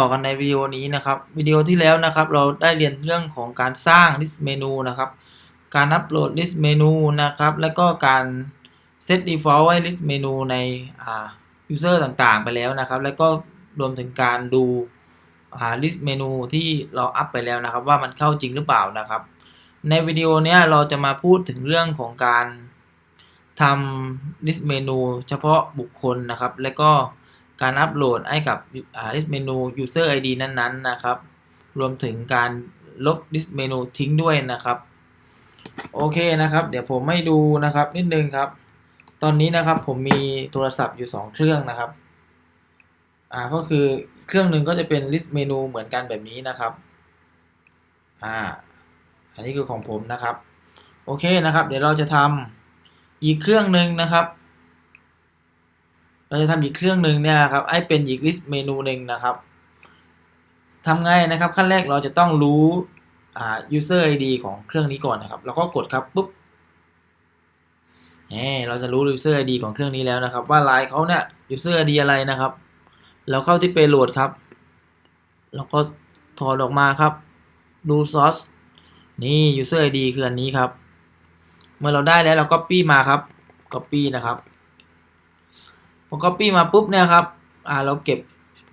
ต่อกันในวิดีโอนี้นะครับวิดีโอที่แล้วนะครับ เราได้เรียนเรื่องของการสร้าง list menu นะครับ การอัปโหลด list menu นะครับ แล้วก็การ set default ไว้ list menu ในอ่า user ต่างๆ ไปแล้วนะครับ แล้วก็รวมถึงการดูอ่า list menu ที่เราอัพไปแล้วนะครับ ว่ามันเข้าจริงหรือเปล่านะครับ ในวิดีโอนี้เราจะมาพูดถึงเรื่องของการทำ list menu เฉพาะบุคคลนะครับ แล้วก็ การอัปโหลดให้กับอ่า list menu user ID นั้นๆนะครับ รวมถึงการลบ list menu ทิ้งด้วยนะครับ โอเคนะครับ เดี๋ยวผมให้ดูนะครับนิดนึงครับ ตอนนี้นะครับผมมีโทรศัพท์อยู่ 2 เครื่องนะครับอ่าก็คือเครื่องหนึ่งก็จะเป็น list menu เหมือนกันแบบนี้นะครับอ่าอันนี้คือของผมนะครับ โอเคนะครับ เดี๋ยวเราจะทำอีกเครื่องหนึ่งนะครับ เราจะทำอีกเครื่องหนึ่งเนี่ยครับให้เป็นอีก list เมนูหนึ่งนะครับทำไงนะครับขั้นแรกเราจะต้องรู้อ่า user ID ของเครื่องนี้ก่อนนะครับแล้วก็กดครับปุ๊บเเราจะรู้ user ID ของเครื่องนี้แล้วนะครับ ว่าไลายเขาเนี่ย user ID อะไรนะครับเราเข้าที่ payload ครับ แล้วก็ถอดออกมาครับ ดู source นี่ user ID คืออันนี้ครับ เมื่อเราได้แล้วเรา copy มาครับ copy นะครับ พอ copy มาปุ๊บเนี่ยครับอ่าเราเก็บ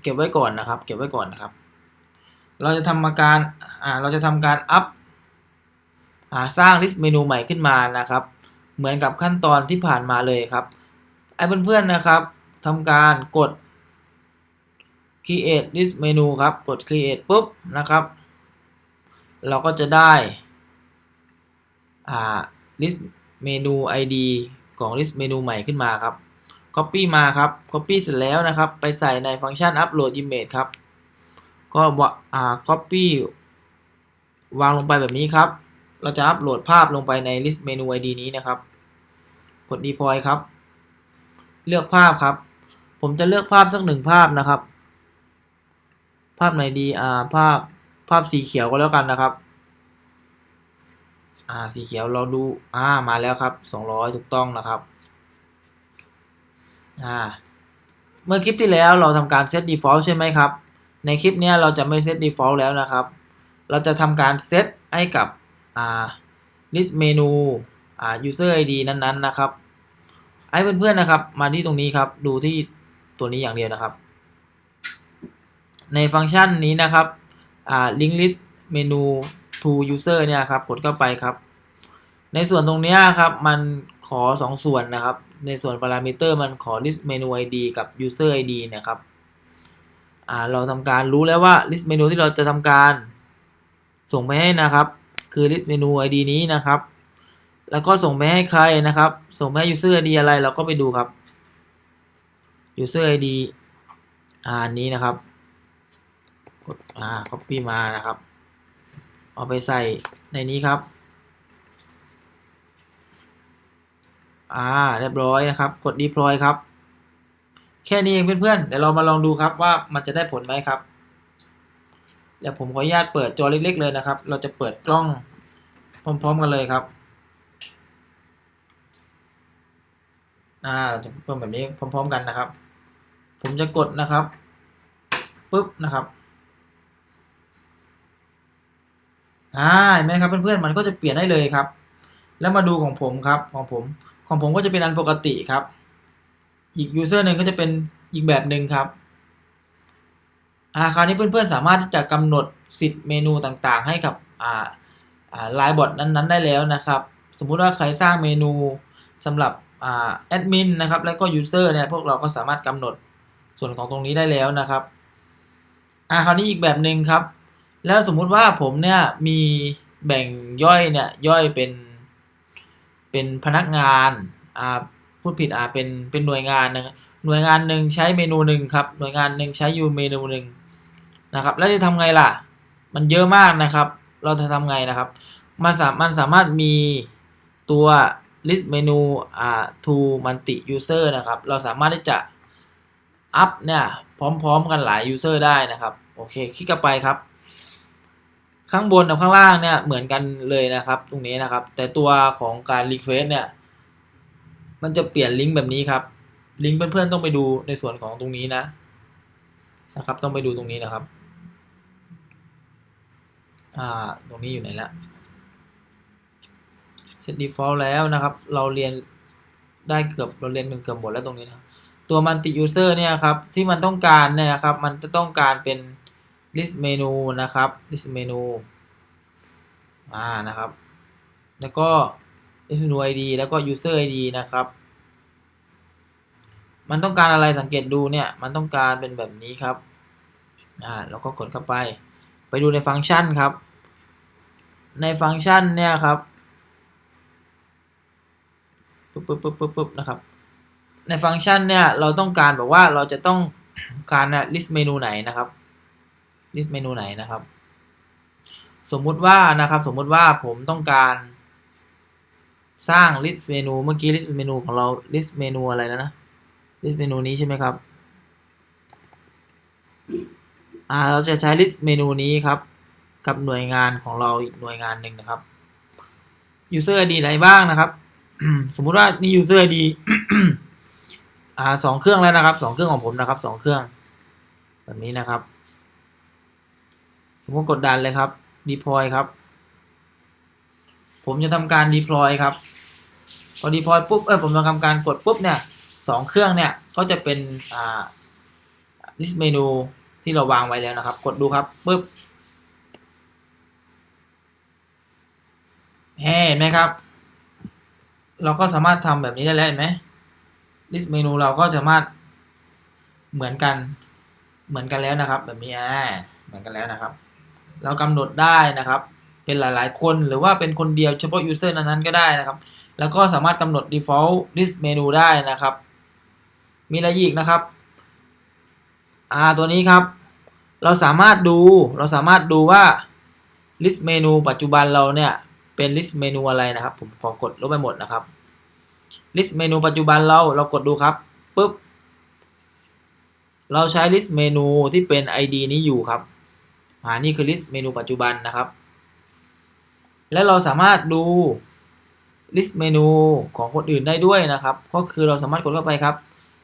เก็บไว้ก่อนนะครับ เก็บไว้ก่อนนะครับ เราจะทำาการอ่าเราจะทำการ up อ่าสร้าง list เมนูใหม่ขึ้นมานะครับ เหมือนกับขั้นตอนที่ผ่านมาเลยครับไอ้เพื่อนๆนะครับทำการกด create list เมนูครับ กด create ปุ๊บนะครับ เราก็จะได้อ่า list เมนู id ของ list เมนูใหม่ขึ้นมาครับ copy มาครับ copy เสร็จแล้วนะครับ ไปใส่ในฟังก์ชัน upload image ครับ ก็ว่าอ่า copy วางลงไปแบบนี้ครับ เราจะอัปโหลดภาพลงไปใน list เมนู id นี้นะครับ กด deploy ครับ เลือกภาพครับ ผมจะเลือกภาพสักหนึ่งภาพนะครับ ภาพไหนดีอ่าภาพภาพสีเขียวก็แล้วกันนะครับอ่าสีเขียวเราดูอ่ามาแล้วครับสองร้อยถูกต้องนะครับ อ่าเมื่อคลิปที่แล้วเราทำการ set default ใช่ไหมครับ ในคลิปนี้เราจะไม่ set default แล้วนะครับ เราจะทำการ set ให้กับอ่า list menu อ่า user id นั้นๆนะครับให้เพื่อนๆนะครับ มาที่ตรงนี้ครับ ดูที่ตัวนี้อย่างเดียวนะครับ ในฟังก์ชันนี้นะครับอ่า link list menu to user เนี่ยครับ กดเข้าไปครับ ในส่วนตรงนี้ครับมันขอ 2 ส่วนนะครับ ในส่วน parameter มันขอ list menu id กับ user id นะครับอ่าเราทำการรู้แล้วว่า list menu ที่เราจะทำการส่งไปให้นะครับ คือ list menu id นี้นะครับ แล้วก็ส่งไปให้ใครนะครับ ส่งไปให้ user id อะไรเราก็ไปดูครับ user id อ่าอันนี้นะครับกดอ่า copy มานะครับ เอาไปใส่ในนี้ครับ อ่าเรียบร้อยนะครับ กด deploy ครับ แค่นี้เองเพื่อนๆ เดี๋ยวเรามาลองดูครับว่ามันจะได้ผลไหมครับ เดี๋ยวผมขออนุญาตเปิดจอเล็ก ๆ เลยนะครับ เราจะเปิดกล้องพร้อม ๆ กันเลยครับ อ่าเราจะเพิ่มแบบนี้พร้อม ๆ กันนะครับ ผมจะกดนะครับปุ๊บนะครับอ่าเห็นไหมครับเพื่อนๆมันก็จะเปลี่ยนได้เลยครับ แล้วมาดูของผมครับของผม ของผมก็จะเป็นอันปกติครับ อีกยูเซอร์หนึ่งก็จะเป็นอีกแบบหนึ่งครับอาคราวนี้เพื่อนๆสามารถที่จะกำหนดสิทธิ์เมนูต่างๆ ให้กับอ่าอ่าไลน์บอทนั้นๆ ได้แล้วนะครับ สมมุติว่าใครสร้างเมนูสำหรับอ่าแอดมินนะครับ แล้วก็ยูเซอร์เนี่ยพวกเราก็สามารถกำหนดส่วนของตรงนี้ได้แล้วนะครับอ่าคราวนี้อีกแบบหนึ่งครับ แล้วสมมุติว่าผมเนี่ยมีแบ่งย่อยเนี่ยย่อยเป็น เป็นพนักงานอ่าพูดผิดอ่าเป็นเป็นหน่วยงานหนึงหน่วยงานหนึ่งใช้เมนูหนึ่งครับหน่วยงานหนึ่งใช้อยู่เมนูหนึ่งนะครับ แล้วจะทำไงล่ะ มันเยอะมากนะครับ เราจะทำไงนะครับ มันสามมันสามารถมีตัว list menu อ่า to multi user นะครับ เราสามารถที่จะอัพเนี่ยพร้อมๆกันหลาย user ได้นะครับ โอเค คลิกเข้าไปครับ ข้างบนกับข้างล่างเนี่ยเหมือนกันเลยนะครับ ตรงนี้นะครับ แต่ตัวของการ request เนี่ยมันจะเปลี่ยนลิงก์แบบนี้ครับ ลิงก์เพื่อนๆต้องไปดูในส่วนของตรงนี้นะนะครับ ต้องไปดูตรงนี้นะครับอ่าตรงนี้อยู่ไหนละ set default แล้วนะครับ เราเรียนได้เกือบเราเรียนกันเกือบหมดแล้วตรงนี้นะตัว multi user เนี่ยครับที่มันต้องการเนี่ยครับ มันจะต้องการเป็น list menu นะครับ list menu อ่านะครับ แล้วก็ list menu id แล้วก็ user id นะครับ มันต้องการอะไรสังเกตดูเนี่ย มันต้องการเป็นแบบนี้ครับ อ่าแล้วก็กดเข้าไป ไปดูในฟังก์ชันครับ ในฟังก์ชันเนี่ยครับปึ๊บปึ๊บปึ๊บปึ๊บปึ๊บนะครับ ในฟังก์ชันเนี่ยเราต้องการแบบว่าเราจะต้องการนะ list เมนูไหนนะครับ list เมนูไหนนะครับ สมมุติว่านะครับ สมมุติว่าผมต้องการ สร้าง list เมนูเมื่อกี้ list เมนูของเรา list เมนูอะไรแล้วนะ list เมนูนี้ใช่ไหมครับอ่าเราจะใช้ list เมนูนี้ครับ กับหน่วยงานของเราอีกหน่วยงานหนึ่งนะครับ user id อะไรบ้างนะครับ สมมุติว่านี่ user id อ่าสองเครื่องแล้วนะครับสองเครื่องของผมนะครับสองเครื่อง แบบนี้นะครับ ผมก็กดดันเลยครับ deploy ครับ ผมจะทำการ deploy ครับ พอ deploy ปุ๊บ เออผมจะทำการกดปุ๊บเนี่ยสองเครื่องเนี่ยก็จะเป็นอ่า list menu ที่เราวางไว้แล้วนะครับ กดดูครับปุ๊บเห็นไหมครับ เราก็สามารถทำแบบนี้ได้แล้วเห็นไหม list เมนูเราก็สามารถเหมือนกันเหมือนกันแล้วนะครับ แบบนี้อ่าเหมือนกันแล้วนะครับ เรากำหนดได้นะครับ เป็นหลายๆ คนหรือว่าเป็นคนเดียวเฉพาะ user นั้นๆก็ได้นะครับ แล้วก็สามารถกำหนด default list เมนูได้นะครับ มีอะไรอีกนะครับอ่าตัวนี้ครับ เราสามารถดูเราสามารถดูว่า list เมนูปัจจุบันเราเนี่ยเป็น list เมนูอะไรนะครับ ผมขอกดลบไปหมดนะครับ list เมนูปัจจุบันเราเรากดดูครับปุ๊บเราใช้ list เมนูที่เป็น id นี้อยู่ครับ อ่านี่คือ list เมนูปัจจุบันนะครับ และเราสามารถดู list เมนูของคนอื่นได้ด้วยนะครับ ก็คือเราสามารถกดเข้าไปครับ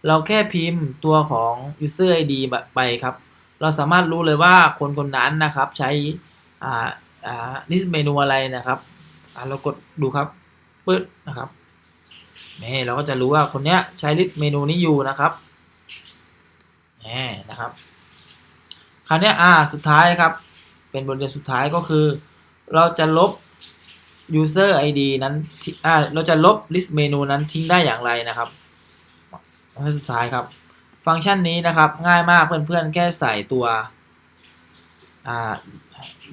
เราแค่พิมพ์ตัวของ user id ไปครับ เราสามารถรู้เลยว่าคนคนนั้นนะครับ ใช้อ่าอ่า list เมนูอะไรนะครับอ่าเรากดดูครับปึ๊ดนะครับนี่เราก็จะรู้ว่าคนเนี้ยใช้ลิสต์เมนูนี้อยู่นะครับนี่นะครับ คราวนี้อ่าสุดท้ายครับ เป็นบทเรียนสุดท้ายก็คือ เราจะลบ user id นั้นที่อ่าเราจะลบลิสต์เมนูนั้นทิ้งได้อย่างไรนะครับฟังก์ชันสุดท้ายครับ ฟังก์ชันนี้นะครับง่ายมากเพื่อนๆ แค่ใส่ตัวอ่า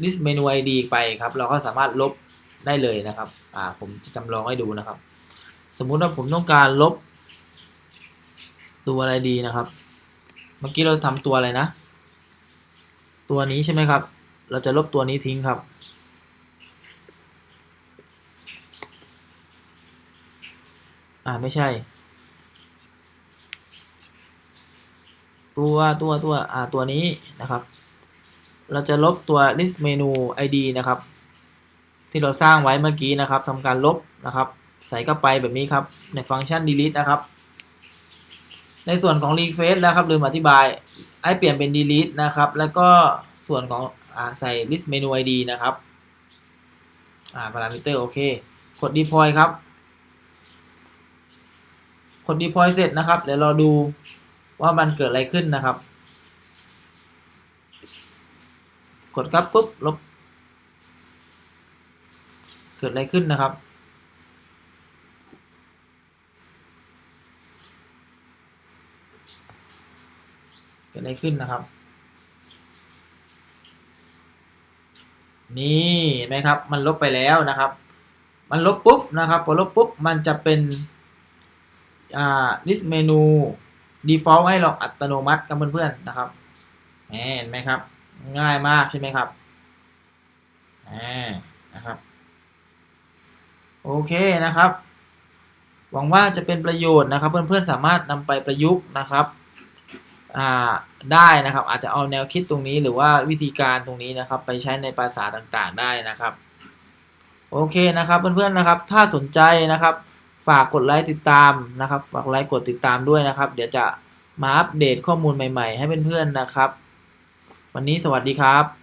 list เมนู id ไปครับ เราก็สามารถลบได้เลยนะครับอ่าผมจะจำลองให้ดูนะครับ สมมุติว่าผมต้องการลบ ตัวอะไรดีนะครับ เมื่อกี้เราทำตัวอะไรนะ ตัวนี้ใช่ไหมครับ เราจะลบตัวนี้ทิ้งครับ อ่าไม่ใช่ ตัวตัวตัวอ่าตัวนี้นะครับ เราจะลบตัว list menu id นะครับ ที่เราสร้างไว้เมื่อกี้นะครับทำการลบนะครับ ใส่เข้าไปแบบนี้ครับ ในฟังก์ชัน delete นะครับ ในส่วนของ refresh นะครับลืมอธิบายให้เปลี่ยนเป็น delete นะครับ แล้วก็ส่วนของอใส่ list menu id นะครับอ่า parameter โอเค กด deploy ครับ กด deploy เสร็จนะครับ เดี๋ยวเราดูว่ามันเกิดอะไรขึ้นนะครับ กดครับปุ๊บลบ เกิดอะไรขึ้นนะครับ เกิดอะไรขึ้นนะครับ นี่เห็นไหมครับ มันลบไปแล้วนะครับ มันลบปุ๊บนะครับพอลบปุ๊บมันจะเป็นอ่า list menu default ให้เราอัตโนมัติกับเพื่อนๆนะครับเห็นไหมครับ ง่ายมากใช่ไหมครับนะครับ โอเคนะครับ หวังว่าจะเป็นประโยชน์นะครับ เพื่อนๆสามารถนำไปประยุกต์นะครับ ได้นะครับ อาจจะเอาแนวคิดตรงนี้หรือว่าวิธีการตรงนี้นะครับ ไปใช้ในภาษาต่างๆ ได้นะครับ โอเคนะครับเพื่อนๆนะครับ ถ้าสนใจนะครับ ฝากกดไลค์ติดตามนะครับฝากไลค์กดติดตามด้วยนะครับ เดี๋ยวจะมาอัปเดตข้อมูลใหม่ ๆ ให้เพื่อนๆนะครับ วันนี้สวัสดีครับ